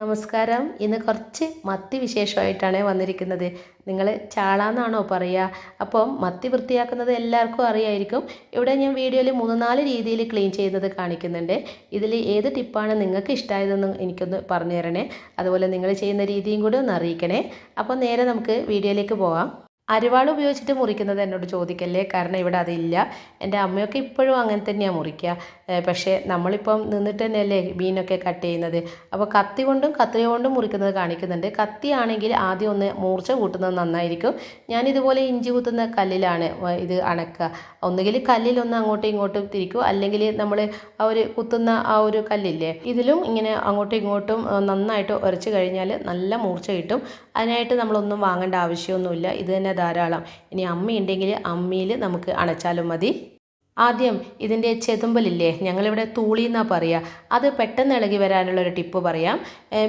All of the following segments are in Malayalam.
നമസ്കാരം. ഇന്ന് കുറച്ച് മത്തി വിശേഷമായിട്ടാണ് വന്നിരിക്കുന്നത്. നിങ്ങൾ ചാളാന്നാണോ പറയുക അപ്പം മത്തി വൃത്തിയാക്കുന്നത് എല്ലാവർക്കും അറിയായിരിക്കും. ഇവിടെ ഞാൻ വീഡിയോയിൽ മൂന്ന് നാല് രീതിയിൽ ക്ലീൻ ചെയ്യുന്നത് കാണിക്കുന്നുണ്ട്. ഇതിൽ ഏത് ടിപ്പാണ് നിങ്ങൾക്ക് ഇഷ്ടമായതെന്ന് എനിക്കൊന്ന് പറഞ്ഞു തരണേ അതുപോലെ നിങ്ങൾ ചെയ്യുന്ന രീതിയും കൂടി ഒന്ന് അറിയിക്കണേ. അപ്പോൾ നേരെ നമുക്ക് വീഡിയോയിലേക്ക് പോവാം. അരിവാൾ ഉപയോഗിച്ചിട്ട് മുറിക്കുന്നത് എന്നോട് ചോദിക്കല്ലേ? കാരണം ഇവിടെ അതില്ല. എന്റെ അമ്മയൊക്കെ ഇപ്പോഴും അങ്ങനെ തന്നെയാണ് മുറിക്കുക. പക്ഷേ നമ്മളിപ്പം നിന്നിട്ട് തന്നെയല്ലേ മീനൊക്കെ കട്ട് ചെയ്യുന്നത്. അപ്പോൾ കത്തി കൊണ്ടും കത്രിക കൊണ്ടും മുറിക്കുന്നത് കാണിക്കുന്നുണ്ട്. കത്തിയാണെങ്കിൽ ആദ്യം ഒന്ന് മൂർച്ച കൂട്ടുന്നത് നന്നായിരിക്കും. ഞാനിതുപോലെ ഇഞ്ചി കുത്തുന്ന കല്ലിലാണ് ഇത് അണക്കുക. ഒന്നുകിൽ കല്ലിലൊന്ന് അങ്ങോട്ടും ഇങ്ങോട്ടും തിരിക്കും. അല്ലെങ്കിൽ നമ്മൾ ആ ഒരു കുത്തുന്ന ആ ഒരു കല്ലില്ലേ ഇതിലും ഇങ്ങനെ അങ്ങോട്ടും ഇങ്ങോട്ടും നന്നായിട്ട് ഉരച്ച് കഴിഞ്ഞാൽ നല്ല മൂർച്ച കിട്ടും. അതിനായിട്ട് നമ്മളൊന്നും വാങ്ങേണ്ട ആവശ്യമൊന്നുമില്ല. ഇത് തന്നെ ധാരാളം. ഇനി അമ്മയുണ്ടെങ്കിൽ അമ്മിയിൽ നമുക്ക് അണച്ചാലും മതി. ആദ്യം ഇതിന്റെ ചെതുമ്പലില്ലേ ഞങ്ങളിവിടെ തൂളി എന്നാണ് പറയുക അത് പെട്ടെന്ന് ഇളകി വരാനുള്ള ഒരു ടിപ്പ് പറയാം.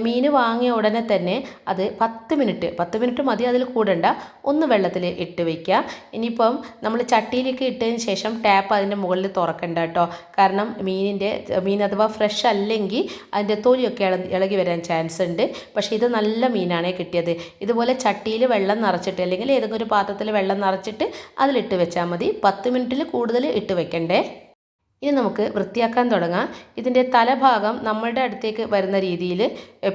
മീൻ വാങ്ങിയ ഉടനെ തന്നെ അത് പത്ത് മിനിറ്റ് പത്ത് മിനിറ്റ് മതി അതിൽ കൂടണ്ട. ഒന്ന് വെള്ളത്തിൽ ഇട്ട് വയ്ക്കുക ഇനിയിപ്പം നമ്മൾ ചട്ടിയിലേക്ക് ഇട്ടതിന് ശേഷം ടാപ്പ് അതിന്റെ മുകളിൽ തുറക്കണ്ട കേട്ടോ. കാരണം മീനിന്റെ മീൻ അഥവാ ഫ്രഷ് അല്ലെങ്കിൽ അതിന്റെ തൊലിയൊക്കെ ഇളകി വരാൻ ചാൻസ് ഉണ്ട്. പക്ഷേ ഇത് നല്ല മീനാണേ കിട്ടിയത്. ഇതുപോലെ ചട്ടിയിൽ വെള്ളം നിറച്ചിട്ട് അല്ലെങ്കിൽ ഏതെങ്കിലും ഒരു പാത്രത്തിൽ വെള്ളം നിറച്ചിട്ട് അതിലിട്ട് വെച്ചാൽ മതി. പത്ത് മിനിറ്റിൽ കൂടുതൽ ഇട്ട് വെക്കണ്ടേ? ഇനി നമുക്ക് വൃത്തിയാക്കാൻ തുടങ്ങാം. ഇതിന്റെ തലഭാഗം നമ്മളുടെ അടുത്തേക്ക് വരുന്ന രീതിയിൽ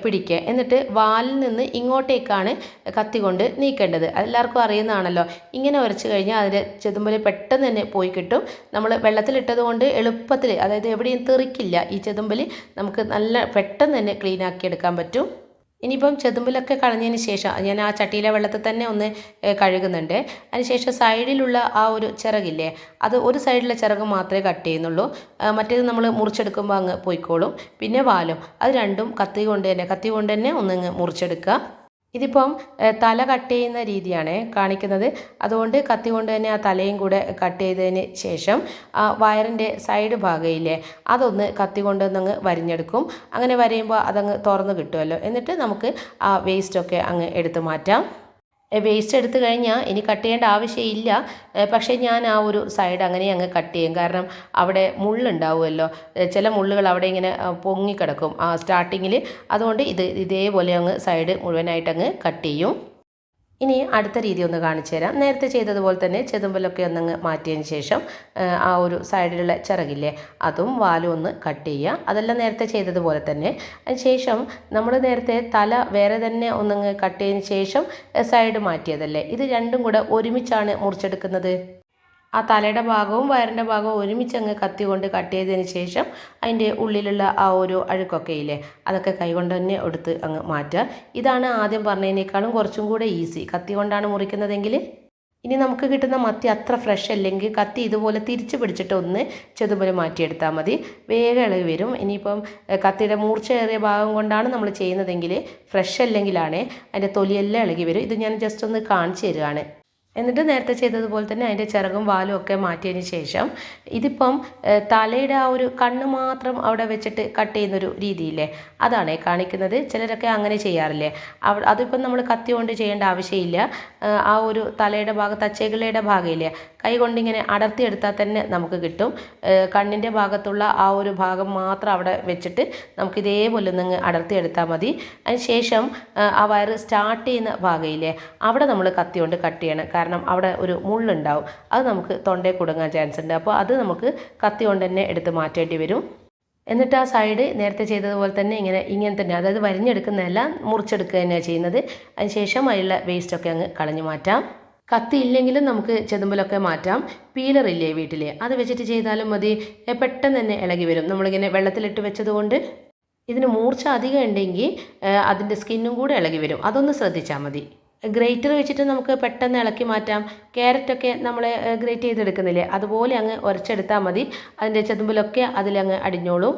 പിടിക്കുക. എന്നിട്ട് വാലിൽ നിന്ന് ഇങ്ങോട്ടേക്കാണ് കത്തി കൊണ്ട് നീക്കേണ്ടത്. അതെല്ലാവർക്കും അറിയുന്നതാണല്ലോ. ഇങ്ങനെ ഉരച്ച് കഴിഞ്ഞാൽ അതിന്റെ ചെതുമ്പൽ പെട്ടെന്ന് തന്നെ പോയി കിട്ടും. നമ്മൾ വെള്ളത്തിലിട്ടത് കൊണ്ട് എളുപ്പത്തിൽ അതായത് എവിടെയും തെറിക്കില്ല ഈ ചെതുമ്പൽ നമുക്ക് നല്ല പെട്ടെന്ന് തന്നെ എടുക്കാൻ പറ്റും. ഇനിയിപ്പം ചെതുമ്പിലൊക്കെ കളഞ്ഞതിന് ശേഷം ഞാൻ ആ ചട്ടിയിലെ വെള്ളത്തിൽ തന്നെ ഒന്ന് കഴുകുന്നുണ്ട്. അതിനുശേഷം സൈഡിലുള്ള ആ ഒരു ചിറകില്ലേ അത് ഒരു സൈഡിലെ ചിറക് മാത്രമേ കട്ട് ചെയ്യുന്നുള്ളൂ. മറ്റേത് നമ്മൾ മുറിച്ചെടുക്കുമ്പോൾ അങ്ങ് പോയിക്കോളും. പിന്നെ വാലും അത് രണ്ടും കത്തി കൊണ്ട് തന്നെ കത്തി കൊണ്ട് തന്നെ ഒന്നങ്ങ് മുറിച്ചെടുക്കുക. ഇതിപ്പം തല കട്ട് ചെയ്യുന്ന രീതിയാണ് കാണിക്കുന്നത്. അതുകൊണ്ട് കത്തി കൊണ്ട് തന്നെ ആ തലയും കൂടെ കട്ട് ചെയ്തതിന് ശേഷം ആ വയറിന്റെ സൈഡ് ഭാഗമില്ലേ അതൊന്ന് കത്തി കൊണ്ടൊന്നങ്ങ് വരിഞ്ഞെടുക്കും. അങ്ങനെ വരയുമ്പോൾ അതങ്ങ് തുറന്ന് കിട്ടുമല്ലോ. എന്നിട്ട് നമുക്ക് ആ വേസ്റ്റൊക്കെ അങ്ങ് എടുത്ത് മാറ്റാം. വേസ്റ്റ് എടുത്തു കഴിഞ്ഞാൽ ഇനി കട്ട് ചെയ്യേണ്ട ആവശ്യമില്ല. പക്ഷേ ഞാൻ ആ ഒരു സൈഡ് അങ്ങനെ അങ്ങ് കട്ട് ചെയ്യും. കാരണം അവിടെ മുള്ളുണ്ടാവുമല്ലോ. ചില മുള്ളുകൾ അവിടെ ഇങ്ങനെ പൊങ്ങിക്കിടക്കും. ആ സ്റ്റാർട്ടിങ്ങിൽ അതുകൊണ്ട് ഇത് ഇതേപോലെ അങ്ങ് സൈഡ് മുഴുവനായിട്ട് അങ്ങ് കട്ട് ചെയ്യും. ഇനി അടുത്ത രീതി ഒന്ന് കാണിച്ചു തരാം. നേരത്തെ ചെയ്തതുപോലെ തന്നെ ചെതുമ്പലൊക്കെ ഒന്നങ്ങ് മാറ്റിയതിന് ശേഷം ആ, ഒരു സൈഡിലുള്ള ചിറകില്ലേ അതും വാലും ഒന്ന് കട്ട് ചെയ്യുക. അതെല്ലാം നേരത്തെ ചെയ്തതുപോലെ തന്നെ. അതിനുശേഷം നമ്മൾ നേരത്തെ തല വേറെ തന്നെ ഒന്നങ്ങ് കട്ട് ചെയ്തതിന് ശേഷം സൈഡ് മാറ്റിയതല്ലേ? ഇത് രണ്ടും കൂടെ ഒരുമിച്ചാണ് മുറിച്ചെടുക്കുന്നത്. ആ തലയുടെ ഭാഗവും വയറിന്റെ ഭാഗവും ഒരുമിച്ച് അങ്ങ് കത്തി കൊണ്ട് കട്ട് ചെയ്തതിന് ശേഷം അതിന്റെ ഉള്ളിലുള്ള ആ ഒരു അഴുക്കൊക്കെ ഇല്ലേ അതൊക്കെ കൈകൊണ്ട് തന്നെ എടുത്ത് അങ്ങ് മാറ്റുക. ഇതാണ് ആദ്യം പറഞ്ഞതിനേക്കാളും കുറച്ചും കൂടെ ഈസി. കത്തി കൊണ്ടാണ് മുറിക്കുന്നതെങ്കിൽ ഇനി നമുക്ക് കിട്ടുന്ന മത്തി അത്ര ഫ്രഷ് അല്ലെങ്കിൽ കത്തി ഇതുപോലെ തിരിച്ച് പിടിച്ചിട്ട് ഒന്ന് ചെതുമ്പൽ മാറ്റിയെടുത്താൽ മതി. വേഗം ഇളകി വരും. ഇനിയിപ്പം കത്തിയുടെ മൂർച്ചയേറിയ ഭാഗം കൊണ്ടാണ് നമ്മൾ ചെയ്യുന്നതെങ്കിൽ ഫ്രഷ് അല്ലെങ്കിലാണ് അതിന്റെ തൊലിയെല്ലാം ഇളകി വരും. ഇത് ഞാൻ ജസ്റ്റ് ഒന്ന് കാണിച്ചു തരികയാണ് എന്നിട്ട് നേരത്തെ ചെയ്തതുപോലെ തന്നെ അതിന്റെ ചിറകും വാലും ഒക്കെ മാറ്റിയതിന് ശേഷം ഇതിപ്പം തലയുടെ ആ ഒരു കണ്ണ് മാത്രം അവിടെ വെച്ചിട്ട് കട്ട് ചെയ്യുന്നൊരു രീതിയില്ലേ അതാണ് കാണിക്കുന്നത്. ചിലരൊക്കെ അങ്ങനെ ചെയ്യാറില്ലേ? അതിപ്പം നമ്മൾ കത്തി കൊണ്ട് ചെയ്യേണ്ട ആവശ്യമില്ല. ആ ഒരു തലയുടെ ഭാഗം തച്ചേകിളയുടെ ഭാഗമില്ലേ കൈ കൊണ്ടിങ്ങനെ അടർത്തിയെടുത്താൽ തന്നെ നമുക്ക് കിട്ടും. കണ്ണിന്റെ ഭാഗത്തുള്ള ആ ഒരു ഭാഗം മാത്രം അവിടെ വെച്ചിട്ട് നമുക്ക് ഇതേപോലെ ഒന്ന് അടർത്തിയെടുത്താൽ മതി. അതിന് ശേഷം ആ വയറ് സ്റ്റാർട്ട് ചെയ്യുന്ന ഭാഗമില്ലേ അവിടെ നമ്മൾ കത്തി കൊണ്ട് കട്ട് ചെയ്യണം. കാരണം അവിടെ ഒരു മുള്ളുണ്ടാവും. അത് നമുക്ക് തൊണ്ടയിൽ കുടുങ്ങാൻ ചാൻസ് ഉണ്ട്. അപ്പോൾ അത് നമുക്ക് കത്തി കൊണ്ട് തന്നെ എടുത്ത് മാറ്റേണ്ടി വരും. എന്നിട്ട് ആ സൈഡ് നേരത്തെ ചെയ്തതുപോലെ തന്നെ ഇങ്ങനെ ഇങ്ങനെ തന്നെ അതായത് വരിഞ്ഞെടുക്കുന്നതെല്ലാം മുറിച്ചെടുക്കുക തന്നെയാണ് ചെയ്യുന്നത്. അതിനുശേഷം അതിലുള്ള വേസ്റ്റൊക്കെ അങ്ങ് കളഞ്ഞു മാറ്റാം. കത്തി ഇല്ലെങ്കിലും നമുക്ക് ചെതുമ്പലൊക്കെ മാറ്റാം. പീലർ ഇല്ലേ വീട്ടിൽ അത് വെച്ചിട്ട് ചെയ്താലും മതി. പെട്ടെന്ന് തന്നെ ഇളകി വരും. നമ്മളിങ്ങനെ വെള്ളത്തിലിട്ട് വെച്ചതുകൊണ്ട് ഇതിന് മൂർച്ച അധികം ഉണ്ടെങ്കിൽ അതിന്റെ സ്കിന്നും കൂടെ ഇളകി വരും. അതൊന്ന് ശ്രദ്ധിച്ചാൽ മതി. ഗ്രേറ്റർ വെച്ചിട്ട് നമുക്ക് പെട്ടെന്ന് ഇളക്കി മാറ്റാം. ക്യാരറ്റൊക്കെ നമ്മൾ ഗ്രേറ്റ് ചെയ്തെടുക്കുന്നില്ലേ? അതുപോലെ അങ്ങ് ഉരച്ചെടുത്താൽ മതി. അതിന്റെ ചെതുമ്പിലൊക്കെ അതിലങ്ങ് അടിഞ്ഞോളും.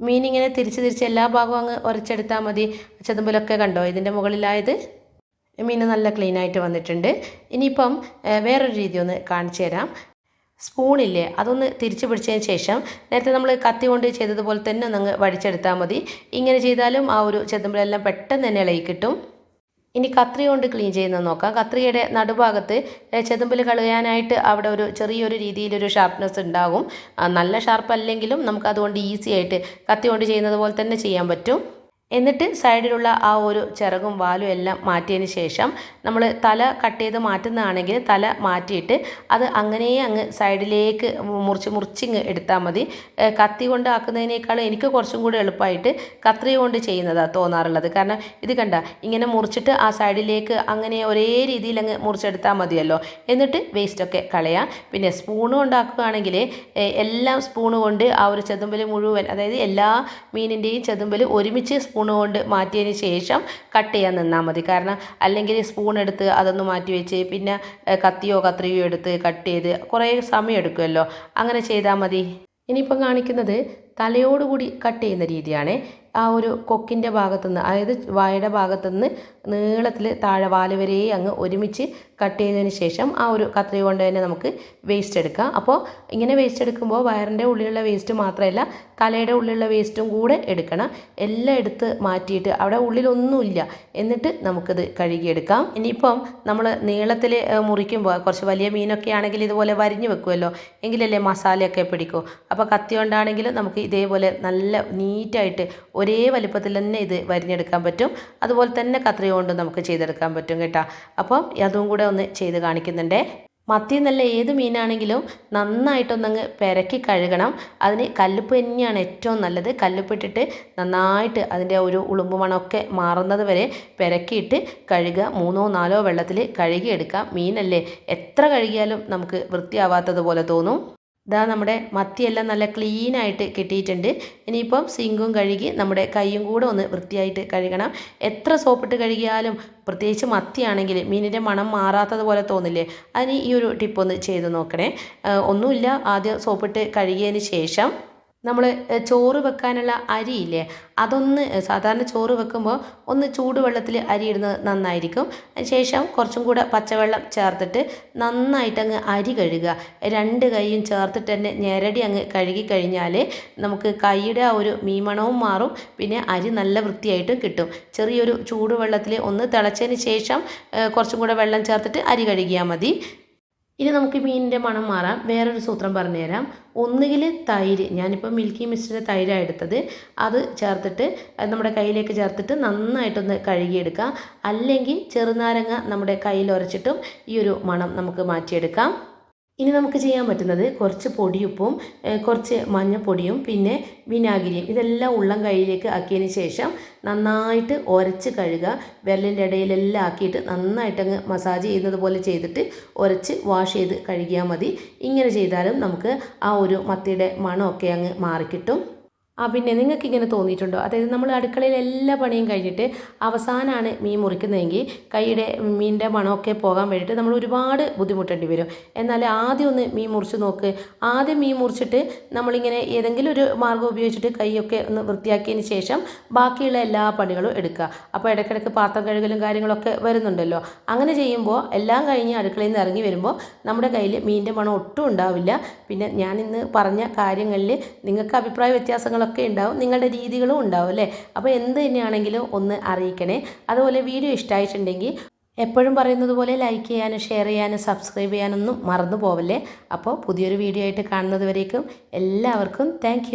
മീനിങ്ങനെ തിരിച്ച് തിരിച്ച് എല്ലാ ഭാഗവും അങ്ങ് ഉരച്ചെടുത്താൽ മതി. ചെതുമ്പിലൊക്കെ കണ്ടോ? ഇതിന്റെ മുകളിലായത്? മീൻ നല്ല ക്ലീൻ ആയിട്ട് വന്നിട്ടുണ്ട്. ഇനിയിപ്പം വേറൊരു രീതി ഒന്ന് കാണിച്ചു തരാം. സ്പൂണില്ലേ അതൊന്ന് തിരിച്ചു പിടിച്ചതിന് ശേഷം നേരത്തെ നമ്മൾ കത്തി കൊണ്ട് ചെയ്തതുപോലെ തന്നെ ഒന്ന് വടിച്ചെടുത്താൽ മതി. ഇങ്ങനെ ചെയ്താലും ആ ഒരു ചെതുമ്പലെല്ലാം പെട്ടെന്ന് തന്നെ ഇളകി കിട്ടും. ഇനി കത്രി കൊണ്ട് ക്ലീൻ ചെയ്യുന്നത് നോക്കാം. കത്രിയുടെ നടുഭാഗത്ത് ചെതുമ്പിൽ കളയാനായിട്ട് അവിടെ ഒരു ചെറിയൊരു രീതിയിലൊരു ഷാർപ്നെസ് ഉണ്ടാകും. നല്ല ഷാർപ്പ് അല്ലെങ്കിലും നമുക്ക് അതുകൊണ്ട് ഈസി ആയിട്ട് കത്തി കൊണ്ട് ചെയ്യുന്നത് പോലെ തന്നെ ചെയ്യാൻ പറ്റും. എന്നിട്ട് സൈഡിലുള്ള ആ ഒരു ചിറകും വാലും എല്ലാം മാറ്റിയതിന് ശേഷം നമ്മൾ തല കട്ട് ചെയ്ത് മാറ്റുന്നതാണെങ്കിൽ തല മാറ്റിയിട്ട് അത് അങ്ങനെ അങ്ങ് സൈഡിലേക്ക് മുറിച്ച് മുറിച്ചിങ്ങ് എടുത്താൽ മതി. കത്തി കൊണ്ട് ആക്കുന്നതിനേക്കാളും എനിക്ക് കുറച്ചും കൂടി എളുപ്പമായിട്ട് കത്രി കൊണ്ട് ചെയ്യുന്നതാണ് തോന്നാറുള്ളത്. കാരണം ഇത് കണ്ട ഇങ്ങനെ മുറിച്ചിട്ട് ആ സൈഡിലേക്ക് അങ്ങനെ ഒരേ രീതിയിൽ അങ്ങ് മുറിച്ചെടുത്താൽ മതിയല്ലോ. എന്നിട്ട് വേസ്റ്റൊക്കെ കളയാം. പിന്നെ സ്പൂൺ കൊണ്ടാക്കുകയാണെങ്കിൽ എല്ലാം സ്പൂൺ കൊണ്ട് ആ ഒരു ചെതുമ്പൽ മുഴുവൻ അതായത് എല്ലാ മീനിന്റെയും ചെതുമ്പൽ ഒരുമിച്ച് സ്പൂൺ കൊണ്ട് മാറ്റിയതിന് ശേഷം കട്ട് ചെയ്യാൻ നിന്നാൽ മതി. കാരണം അല്ലെങ്കിൽ സ്പൂൺ എടുത്ത് അതൊന്ന് മാറ്റി വെച്ച് പിന്നെ കത്തിയോ കത്രിയോ എടുത്ത് കട്ട് ചെയ്ത് കുറേ സമയം എടുക്കുമല്ലോ. അങ്ങനെ ചെയ്താൽ മതി. ഇനിയിപ്പം കാണിക്കുന്നത് തലയോടുകൂടി കട്ട് ചെയ്യുന്ന രീതിയാണ്. ആ ഒരു കൊക്കിന്റെ ഭാഗത്തുനിന്ന് അതായത് വായുടെ ഭാഗത്തുനിന്ന് നീളത്തിൽ താഴെ വാൽ വരെ അങ്ങ് ഒരുമിച്ച് കട്ട് ചെയ്തതിന് ശേഷം ആ ഒരു കത്രി കൊണ്ട് തന്നെ നമുക്ക് വേസ്റ്റ് എടുക്കാം. അപ്പോൾ ഇങ്ങനെ വേസ്റ്റ് എടുക്കുമ്പോൾ വയറിന്റെ ഉള്ളിലുള്ള വേസ്റ്റ് മാത്രമല്ല തലയുടെ ഉള്ളിലുള്ള വേസ്റ്റും കൂടെ എടുക്കണം. എല്ലാം എടുത്ത് മാറ്റിയിട്ട് അവിടെ ഉള്ളിലൊന്നുമില്ല. എന്നിട്ട് നമുക്കത് കഴുകിയെടുക്കാം. ഇനിയിപ്പം നമ്മൾ നീളത്തിൽ മുറിക്കുമ്പോൾ കുറച്ച് വലിയ മീനൊക്കെ ആണെങ്കിൽ ഇതുപോലെ വരിഞ്ഞ് വെക്കുമല്ലോ എങ്കിലല്ലേ മസാലയൊക്കെ പിടിക്കൂ. അപ്പോൾ കത്തി കൊണ്ടാണെങ്കിലും നമുക്ക് ഇതേപോലെ നല്ല നീറ്റായിട്ട് ഒരേ വലിപ്പത്തിൽ തന്നെ ഇത് വരിഞ്ഞെടുക്കാൻ പറ്റും. അതുപോലെ തന്നെ കത്രിക കൊണ്ട് നമുക്ക് ചെയ്തെടുക്കാൻ പറ്റും കേട്ടോ. അപ്പം അതും കൂടെ ഒന്ന് ചെയ്ത് കാണിക്കുന്നുണ്ട്. മത്തി എന്നല്ല ഏത് മീനാണെങ്കിലും നന്നായിട്ടൊന്നങ്ങ് പെരക്കി കഴുകണം. അതിന് കല്ലുപ്പ് തന്നെയാണ് ഏറ്റവും നല്ലത്. കല്ലുപ്പിട്ടിട്ട് നന്നായിട്ട് അതിന്റെ ഒരു ഉളുമ്പ് മണമൊക്കെ മാറുന്നത് വരെ പെരക്കിയിട്ട് കഴുകുക. മൂന്നോ നാലോ വെള്ളത്തിൽ കഴുകിയെടുക്കാം. മീനല്ലേ എത്ര കഴുകിയാലും നമുക്ക് വൃത്തിയാവാത്തതുപോലെ തോന്നും. ഇതാ നമ്മുടെ മത്തിയെല്ലാം നല്ല ക്ലീനായിട്ട് കിട്ടിയിട്ടുണ്ട്. ഇനിയിപ്പം സിങ്കും കഴുകി നമ്മുടെ കൈയും കൂടെ ഒന്ന് വൃത്തിയായിട്ട് കഴുകണം. എത്ര സോപ്പിട്ട് കഴുകിയാലും പ്രത്യേകിച്ച് മത്തിയാണെങ്കിൽ മീനിന്റെ മണം മാറാത്തതുപോലെ തോന്നില്ലേ? അതിന് ഈ ഒരു ടിപ്പ് ഒന്ന് ചെയ്ത് നോക്കണേ. ഒന്നുമില്ല. ആദ്യം സോപ്പിട്ട് കഴുകിയതിന് ശേഷം നമ്മൾ ചോറ് വെക്കാനുള്ള അരിയില്ലേ? അതൊന്ന് സാധാരണ ചോറ് വെക്കുമ്പോൾ ഒന്ന് ചൂടുവെള്ളത്തിൽ അരി ഇടുന്നത് നന്നായിരിക്കും. ശേഷം കുറച്ചും കൂടെ പച്ചവെള്ളം ചേർത്തിട്ട് നന്നായിട്ട് അങ്ങ് അരി കഴുകുക. രണ്ട് കൈയും ചേർത്തിട്ട് തന്നെ ഞെരടി അങ്ങ് കഴുകി കഴിഞ്ഞാൽ നമുക്ക് കൈയുടെ ആ ഒരു മീമണവും മാറും. പിന്നെ അരി നല്ല വൃത്തിയായിട്ടും കിട്ടും. ചെറിയൊരു ചൂടുവെള്ളത്തിൽ ഒന്ന് തിളച്ചതിന് ശേഷം കുറച്ചും കൂടെ വെള്ളം ചേർത്തിട്ട് അരി കഴുകിയാൽ മതി. ഇനി നമുക്ക് മീനിന്റെ മണം മാറാം. വേറൊരു സൂത്രം പറഞ്ഞു തരാം ഒന്നുകിൽ തൈര് ഞാനിപ്പോൾ മിൽക്കി മിസ്റ്റിന്റെ തൈരാണ് എടുത്തത്. അത് ചേർത്തിട്ട് നമ്മുടെ കയ്യിലേക്ക് ചേർത്തിട്ട് നന്നായിട്ടൊന്ന് കഴുകിയെടുക്കാം. അല്ലെങ്കിൽ ചെറുനാരങ്ങ നമ്മുടെ കയ്യിൽ ഉരച്ചിട്ടും ഈ ഒരു മണം നമുക്ക് മാറ്റിയെടുക്കാം. ഇനി നമുക്ക് ചെയ്യാൻ പറ്റുന്നത് കുറച്ച് പൊടിയുപ്പും കുറച്ച് മഞ്ഞപ്പൊടിയും പിന്നെ വിനാഗിരിയും. ഇതെല്ലാം ഉള്ളം കൈയിലേക്ക് ആക്കിയതിന് ശേഷം നന്നായിട്ട് ഉരച്ച് കഴുകുക. വിരലിന്റെ ഇടയിലെല്ലാം ആക്കിയിട്ട് നന്നായിട്ട് അങ്ങ് മസാജ് ചെയ്യുന്നത് പോലെ ചെയ്തിട്ട് ഉരച്ച് വാഷ് ചെയ്ത് കഴുകിയാൽ മതി. ഇങ്ങനെ ചെയ്താലും നമുക്ക് ആ ഒരു മത്തിയുടെ മണമൊക്കെ അങ്ങ് മാറിക്കിട്ടും. ആ പിന്നെ നിങ്ങൾക്ക് ഇങ്ങനെ തോന്നിയിട്ടുണ്ടോ? അതായത് നമ്മൾ അടുക്കളയിൽ എല്ലാ പണിയും കഴിഞ്ഞിട്ട് അവസാനമാണ് മീൻ മുറിക്കുന്നതെങ്കിൽ കൈയുടെ മീനിന്റെ മണമൊക്കെ പോകാൻ വേണ്ടിയിട്ട് നമ്മൾ ഒരുപാട് ബുദ്ധിമുട്ടേണ്ടി വരും. എന്നാൽ ആദ്യം ഒന്ന് മീൻ മുറിച്ച് നോക്ക്. ആദ്യം മീൻ മുറിച്ചിട്ട് നമ്മളിങ്ങനെ ഏതെങ്കിലും ഒരു മാർഗം ഉപയോഗിച്ചിട്ട് കൈയൊക്കെ ഒന്ന് വൃത്തിയാക്കിയതിന് ശേഷം ബാക്കിയുള്ള എല്ലാ പണികളും എടുക്കുക. അപ്പോൾ ഇടയ്ക്കിടയ്ക്ക് പാത്രം കഴുകലും കാര്യങ്ങളൊക്കെ വരുന്നുണ്ടല്ലോ. അങ്ങനെ ചെയ്യുമ്പോൾ എല്ലാം കഴിഞ്ഞ് അടുക്കളയിൽ നിന്ന് ഇറങ്ങി വരുമ്പോൾ നമ്മുടെ കയ്യിൽ മീനിന്റെ മണം ഒട്ടും ഉണ്ടാവില്ല. പിന്നെ ഞാൻ ഇന്ന് പറഞ്ഞ കാര്യങ്ങളിൽ നിങ്ങൾക്ക് അഭിപ്രായ വ്യത്യാസങ്ങളൊക്കെ ഉണ്ടാവും നിങ്ങളുടെ രീതികളും ഉണ്ടാവും അല്ലേ? അപ്പോൾ എന്ത് തന്നെയാണെങ്കിലും ഒന്ന് അറിയിക്കണേ. അതുപോലെ വീഡിയോ ഇഷ്ടമായിട്ടുണ്ടെങ്കിൽ എപ്പോഴും പറയുന്നത് പോലെ ലൈക്ക് ചെയ്യാനും ഷെയർ ചെയ്യാനും സബ്സ്ക്രൈബ് ചെയ്യാനൊന്നും മറന്നു പോവല്ലേ? അപ്പോൾ പുതിയൊരു വീഡിയോ ആയിട്ട് കാണുന്നത് വരേക്കും എല്ലാവർക്കും താങ്ക്